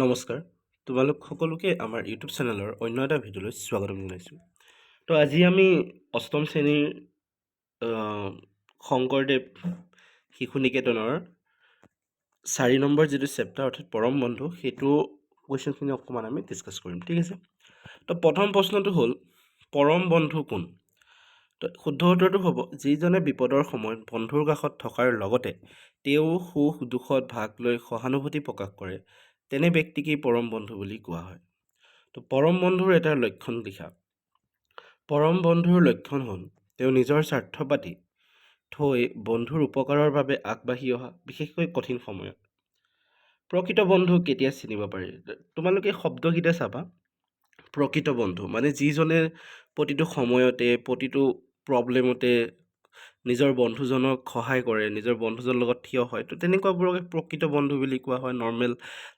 নমস্কাৰ। তোমালোক সকলোকে আমাৰ ইউটিউব চেনেলৰ অন্য এটা ভিডিঅ'লৈ স্বাগতম জনাইছোঁ। তো আজি আমি অষ্টম শ্ৰেণীৰ শংকৰদেৱ শিশু নিকেতনৰ চাৰি নম্বৰ যিটো চেপ্টাৰ অৰ্থাৎ পৰম বন্ধু সেইটো কুৱেশ্যনখিনি অকণমান আমি ডিছকাছ কৰিম ঠিক আছে? তো প্ৰথম প্ৰশ্নটো হ'ল পৰম বন্ধু কোন? তো শুদ্ধ উত্তৰটো হ'ব যিজনে বিপদৰ সময়ত বন্ধুৰ কাষত থকাৰ লগতে তেওঁ সুখ দুখত ভাগ লৈ সহানুভূতি প্ৰকাশ কৰে তেনে ব্যক্তিকেই পৰম বন্ধু বুলি কোৱা হয়। তো পৰম বন্ধুৰ এটা লক্ষণ লিখা। পৰম বন্ধুৰ লক্ষণ হ'ল তেওঁ নিজৰ স্বাৰ্থ পাতি থৈ বন্ধুৰ উপকাৰৰ বাবে আগবাঢ়ি অহা বিশেষকৈ কঠিন সময়ত। প্ৰকৃত বন্ধু কেতিয়া চিনিব পাৰি? তোমালোকে শব্দকেইটা চাবা। প্ৰকৃত বন্ধু মানে যিজনে প্ৰতিটো সময়তে প্ৰতিটো প্ৰব্লেমতে নিজৰ বন্ধুজনক সহায় কৰে নিজৰ বন্ধুজনৰ লগত থিয় হয়। তো তেনেকুৱাবোৰকে প্ৰকৃত বন্ধু বুলি কোৱা হয় নৰ্মেল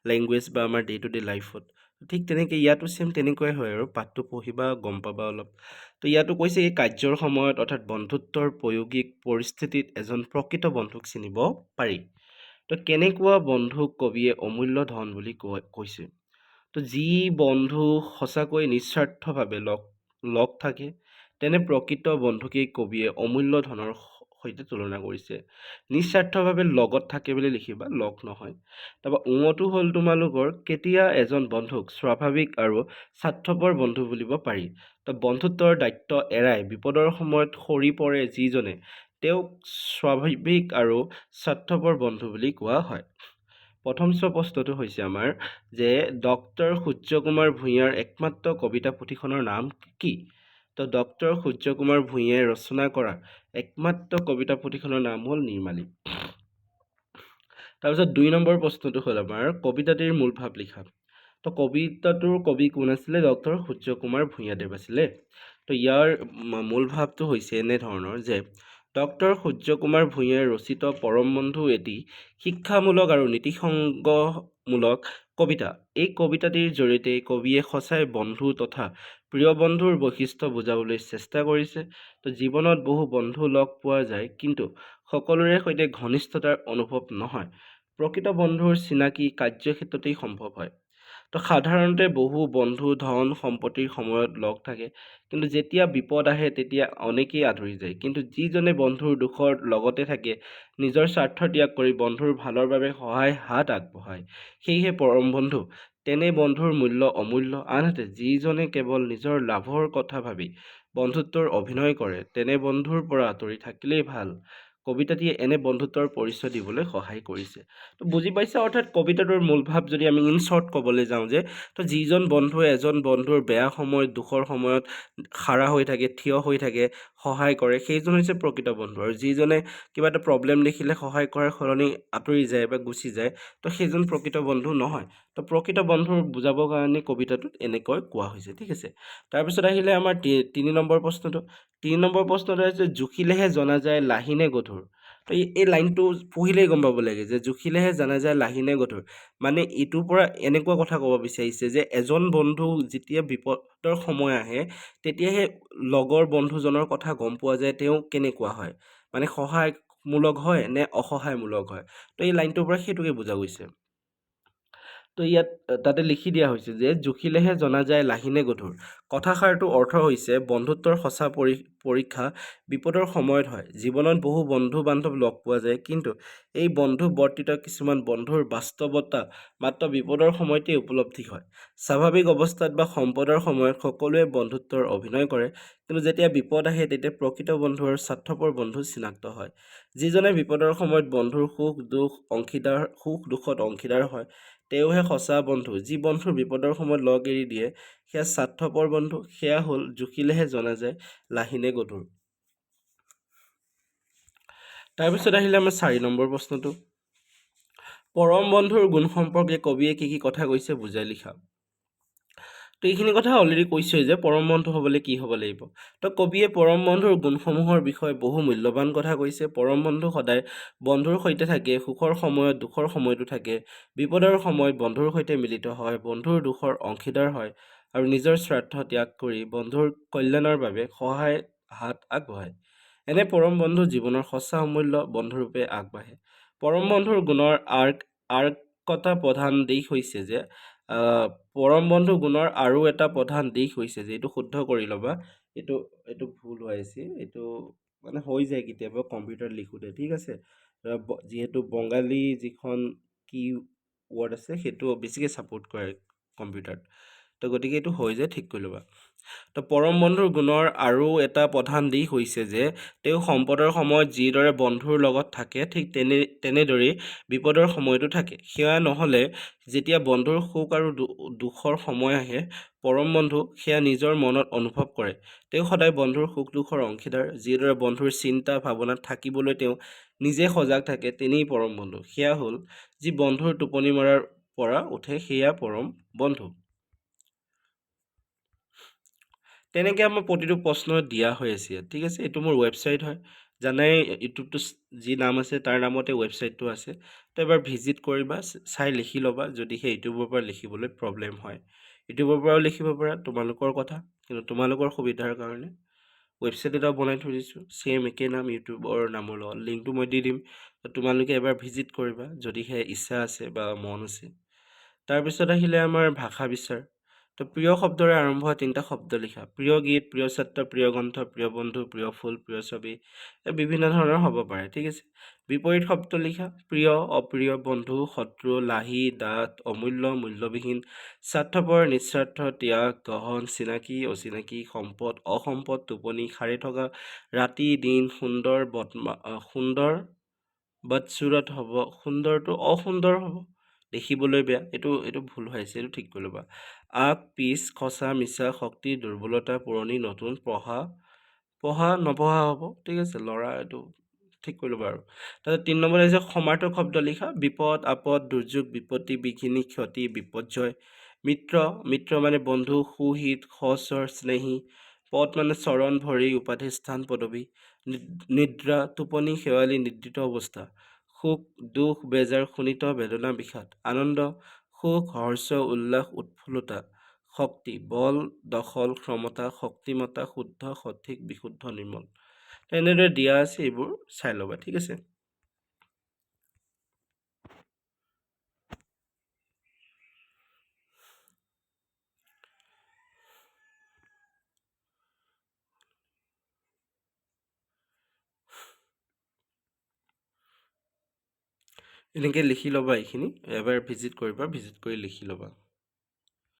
লেংগুৱেজ বা আমাৰ ডে টু ডে লাইফত ঠিক তেনেকৈ ইয়াতো ছেম তেনেকুৱাই হয় আৰু পাঠটো পঢ়িবা গম পাবা অলপ। তো ইয়াতো কৈছে এই কাৰ্যৰ সময়ত অৰ্থাৎ বন্ধুত্বৰ প্ৰয়োগিক পৰিস্থিতিত এজন প্ৰকৃত বন্ধুক চিনিব পাৰি। তো কেনেকুৱা বন্ধুক কবিয়ে অমূল্য ধন বুলি কৈ কৈছে। তো যি বন্ধু সঁচাকৈ নিস্বাৰ্থভাৱে লগ লগ থাকে তেনে প্ৰকৃত বন্ধুকেই কবিয়ে অমূল্য ধনৰ সৈতে তুলনা কৰিছে। নিস্বাৰ্থভাৱে লগত থাকে বুলি লিখিবা লগ নহয়। তাৰপৰা উঙতো হ'ল তোমালোকৰ কেতিয়া এজন বন্ধুক স্বাভাৱিক আৰু স্বাৰ্থপৰ বন্ধু বুলিব পাৰি? তো বন্ধুত্বৰ দায়িত্ব এৰাই বিপদৰ সময়ত সৰি পৰে যিজনে তেওঁক স্বাভাৱিক আৰু স্বাৰ্থপৰ বন্ধু বুলি কোৱা হয়। প্ৰথম চ প্ৰশ্নটো হৈছে আমাৰ যে ডক্টৰ সূৰ্যকুমাৰ ভূঞাৰ একমাত্ৰ কবিতা পুথিখনৰ নাম কি? তো ডক্টৰ সূৰ্যকুমাৰ ভূঞাই ৰচনা কৰা একমাত্ৰ কবিতা পুথিখনৰ নাম হ'ল নিৰ্মালী। তাৰপিছত দুই নম্বৰ প্ৰশ্নটো হ'ল আমাৰ কবিতাটিৰ মূল ভাৱ লিখা। তো কবিতাটোৰ কবি কোন আছিলে? ডক্টৰ সূৰ্যকুমাৰ ভূঞাদেৱ আছিলে। তো ইয়াৰ মূল ভাৱটো হৈছে এনেধৰণৰ যে ডক্টৰ সূৰ্যকুমাৰ ভূঞাই ৰচিত পৰম বন্ধু এটি শিক্ষামূলক আৰু নীতিসংগমূলক কবিতা। এই কবিতাটিৰ জৰিয়তে কবিয়ে সঁচাই বন্ধু তথা প্ৰিয় বন্ধুৰ বৈশিষ্ট্য বুজাবলৈ চেষ্টা কৰিছে। তো জীৱনত বহু বন্ধু লগ পোৱা যায় কিন্তু সকলোৰে সৈতে ঘনিষ্ঠতাৰ অনুভৱ নহয়। প্ৰকৃত বন্ধুৰ চিনাকি কাৰ্যক্ষেত্ৰতেই সম্ভৱ হয়। তো সাধাৰণতে বহু বন্ধু ধন সম্পত্তিৰ সময়ত লগ থাকে। কিন্তু যেতিয়া বিপদ আহে তেতিয়া অনেকেই আঁতৰি যায়। কিন্তু যিজনে বন্ধুৰ দুখৰ লগতে থাকে নিজৰ স্বাৰ্থ ত্যাগ কৰি বন্ধুৰ ভালৰ বাবে সহায় হাত আগবঢ়ায়। সেয়েহে পৰম বন্ধু তেনে বন্ধুৰ মূল্য অমূল্য। আনহাতে যিজনে কেৱল নিজৰ লাভৰ কথা ভাবি বন্ধুত্বৰ অভিনয় কৰে তেনে বন্ধুৰ পৰা আঁতৰি থাকিলেই ভাল। কবিতাটিয়ে এনে বন্ধুত্বৰ পৰিচয় দিবলৈ সহায় কৰিছে। তো বুজি পাইছা? অৰ্থাৎ কবিতাটোৰ মূল ভাৱ যদি আমি ইন শ্বৰ্ট ক'বলৈ যাওঁ যে, তো যিজন বন্ধুৱে এজন বন্ধুৰ বেয়া সময়ত দুখৰ সময়ত খাৰা হৈ থাকে, থিয় হৈ থাকে, সহায় কৰে, সেইজন হৈছে প্ৰকৃত বন্ধু। আৰু যিজনে কিবা এটা প্ৰব্লেম দেখিলে সহায় কৰাৰ সলনি আঁতৰি যায় বা গুচি যায়, তো সেইজন প্ৰকৃত বন্ধু নহয়। তো প্ৰকৃত বন্ধুৰ বুজাবৰ কাৰণে কবিতাটোত এনেকৈ কোৱা হৈছে, ঠিক আছে? তাৰপিছত আহিলে আমাৰ তিনি নম্বৰ প্ৰশ্নটো। তিনি নম্বৰ প্ৰশ্নটো হৈছে, জুখিলেহে জনা যায়, লাহিনে গধুৰ। তো এই লাইনটো পঢ়িলেই গম পাব লাগে যে জুখিলেহে জনা যায় লাহিনে গধুৰ। মানে এইটোৰ পৰা এনেকুৱা কথা ক'ব বিচাৰিছে যে এজন বন্ধু যেতিয়া বিপদৰ সময় আহে তেতিয়াহে লগৰ বন্ধুজনৰ কথা গম পোৱা যায় তেওঁ কেনেকুৱা হয়। মানে সহায়মূলক হয় নে অসহায়মূলক হয়। তো এই লাইনটোৰ পৰা সেইটোকে বুজা গৈছে। তো ইয়াত তাতে লিখি দিয়া হৈছে যে জুখিলেহে জনা যায় লাহিনে গধুৰ। কথাষাৰটোৰ অৰ্থ হৈছে বন্ধুত্বৰ সঁচা পৰী পৰীক্ষা বিপদৰ সময়ত হয়। জীৱনত বহু বন্ধু বান্ধৱ লগ পোৱা যায় কিন্তু এই বন্ধু বৰ্তিত কিছুমান বন্ধুৰ বাস্তৱতা মাত্ৰ বিপদৰ সময়তেই উপলব্ধি হয়। স্বাভাৱিক অৱস্থাত বা সম্পদৰ সময়ত সকলোৱে বন্ধুত্বৰ অভিনয় কৰে কিন্তু যেতিয়া বিপদ আহে তেতিয়া প্ৰকৃত বন্ধু আৰু স্বাৰ্থপৰ বন্ধু চিনাক্ত হয়। যিজনে বিপদৰ সময়ত বন্ধুৰ সুখ দুখ অংশীদাৰ সুখ দুখত অংশীদাৰ হয় তেওঁহে সঁচা বন্ধু যি বন্ধুৰ বিপদৰ সময়ত লগ এৰি দিয়ে সেয়া স্বাৰ্থপৰ বন্ধু সেয়া হ'ল জুখিলেহে জনা যায় লাহিনে গধুৰ। তাৰপিছত আহিলে আমাৰ চাৰি নম্বৰ প্ৰশ্নটো। পৰম বন্ধুৰ গুণ সম্পৰ্কে কবিয়ে কি কি কথা কৈছে বুজাই লিখা। তো এইখিনি কথা অলৰেডি কৈছোঁৱেই যে পৰম বন্ধু হ'বলৈ কি হ'ব লাগিব। তো কবিয়ে পৰম বন্ধুৰ গুণসমূহৰ বিষয়ে বহু মূল্যৱান কথা কৈছে। পৰম বন্ধু সদায় বন্ধুৰ সৈতে থাকে সুখৰ সময়ত দুখৰ সময়তো থাকে বিপদৰ সময়ত বন্ধুৰ সৈতে মিলিত হয় বন্ধুৰ দুখৰ অংশীদাৰ হয় আৰু নিজৰ স্বাৰ্থ ত্যাগ কৰি বন্ধুৰ কল্যাণৰ বাবে সহায় হাত আগবঢ়ায়। এনে পৰম বন্ধু জীৱনৰ সঁচা অমূল্য বন্ধুৰূপে আগবাঢ়ে। পৰম বন্ধুৰ গুণৰ আৰ্ক আৰ্ক কটা প্ৰধান দিশ হৈছে যে পৰম বন্ধু গুণৰ আৰু এটা প্ৰধান দিশ হৈছে যে এইটো শুদ্ধ কৰি ল'বা। এইটো এইটো ভুল হৈ আছে। এইটো মানে হৈ যায় কেতিয়াবা কম্পিউটাৰত লিখোঁতে ঠিক আছে? যিহেতু বঙালী যিখন কি ৱৰ্ড আছে সেইটো বেছিকৈ ছাপোৰ্ট কৰে কম্পিউটাৰত। তো গতিকে এইটো হৈ যায় ঠিক কৰি ল'বা। তো পৰম বন্ধুৰ গুণৰ আৰু এটা প্ৰধান দিশ হৈছে যে তেওঁ সম্পদৰ সময়ত যিদৰে বন্ধুৰ লগত থাকে ঠিক তেনে তেনেদৰেই বিপদৰ সময়তো থাকে। সেয়া নহ'লে যেতিয়া বন্ধুৰ সুখ আৰু দুখৰ সময় আহে পৰম বন্ধু সেয়া নিজৰ মনত অনুভৱ কৰে। তেওঁ সদায় বন্ধুৰ সুখ দুখৰ অংশীদাৰ। যিদৰে বন্ধুৰ চিন্তা ভাৱনাত থাকিবলৈ তেওঁ নিজে সজাগ থাকে তেনেই পৰম বন্ধু। সেয়া হ'ল যি বন্ধুৰ টোপনি মৰাৰ পৰা উঠে সেয়া পৰম বন্ধু। তেনেকৈ আমাৰ প্ৰতিটো প্ৰশ্ন দিয়া হৈ আছে ঠিক আছে? এইটো মোৰ ৱেবছাইট হয়। জানাই ইউটিউবটো যি নাম আছে, তাৰ নামতে ৱেবছাইটটো আছে। তো এবাৰ ভিজিট কৰিবা চাই লিখি ল'বা যদিহে ইউটিউবৰ পৰা লিখিবলৈ প্ৰব্লেম হয়। ইউটিউবৰ পৰাও লিখিব পাৰা, তোমালোকৰ কথা, কিন্তু তোমালোকৰ সুবিধাৰ কাৰণে। ৱেবছাইট এটাও বনাই থৈ দিছোঁ, ছেম একে নাম, ইউটিউবৰ নামৰ লগত। লিংকটো মই দি দিম। তোমালোকে এবাৰ ভিজিট কৰিবা যদিহে ইচ্ছা আছে বা মন আছে। তাৰপিছত আহিলে আমাৰ ভাষা বিচাৰ। তো প্ৰিয় শব্দৰে আৰম্ভ হোৱা তিনিটা শব্দ লিখা। প্ৰিয় গীত প্ৰিয় ছাত্ৰ প্ৰিয় গ্ৰন্থ প্ৰিয় বন্ধু প্ৰিয় ফুল প্ৰিয় ছবি বিভিন্ন ধৰণৰ হ'ব পাৰে ঠিক আছে? বিপৰীত শব্দ লিখা প্ৰিয় অপ্ৰিয় বন্ধু শত্ৰু লাহি দাঁত অমূল্য মূল্যবিহীন স্বাৰ্থপৰ নিস্বাৰ্থ ত্যাগ গহন চিনাকি অচিনাকি সম্পদ অসম্পদ টোপনি সাৰি থকা ৰাতি দিন সুন্দৰ বদমা সুন্দৰ বদচুৰত হ'ব সুন্দৰটো অসুন্দৰ হ'ব। দেখিবলৈ বেয়া এইটো এইটো ভুল হৈ আছে এইটো ঠিক কৰি ল'বা আগ পিছ সঁচা মিছা শক্তি দুৰ্বলতা পুৰণি নতুন পঢ়া পঢ়া নপঢ়া হ'ব ঠিক আছে ল'ৰা এইটো ঠিক কৰি ল'বা আৰু তাৰপিছত তিনি নম্বৰ আহিছে সমাৰ্থক শব্দ লিখা বিপদ আপদ দুৰ্যোগ বিপত্তি বিঘিনি ক্ষতি বিপৰ্যয় মিত্ৰ মিত্ৰ মানে বন্ধু সুহিত সচৰ স্নেহী। পদ মানে চৰণ ভৰি উপাধি স্থান পদবী। নিদ- নিদ্ৰা টোপনি শেৱালি নিদ্ৰিত অৱস্থা। সুখ, দুখ, বেজাৰ শোণিত বেদনা, বিষাদ, আনন্দ, সুখ, হৰ্ষ, উল্লাস, উৎফুল্লতা, শক্তি, বল, দখল, ক্ষমতা শক্তিমতা শুদ্ধ, সঠিক, বিশুদ্ধ, নিৰ্মল। তেনেদৰে দিয়া আছে, এইবোৰ চাই ল'বা, ঠিক আছে? এনেকৈ লিখি ল'বা এইখিনি এবাৰ ভিজিট কৰিবা ভিজিট কৰি লিখি ল'বা।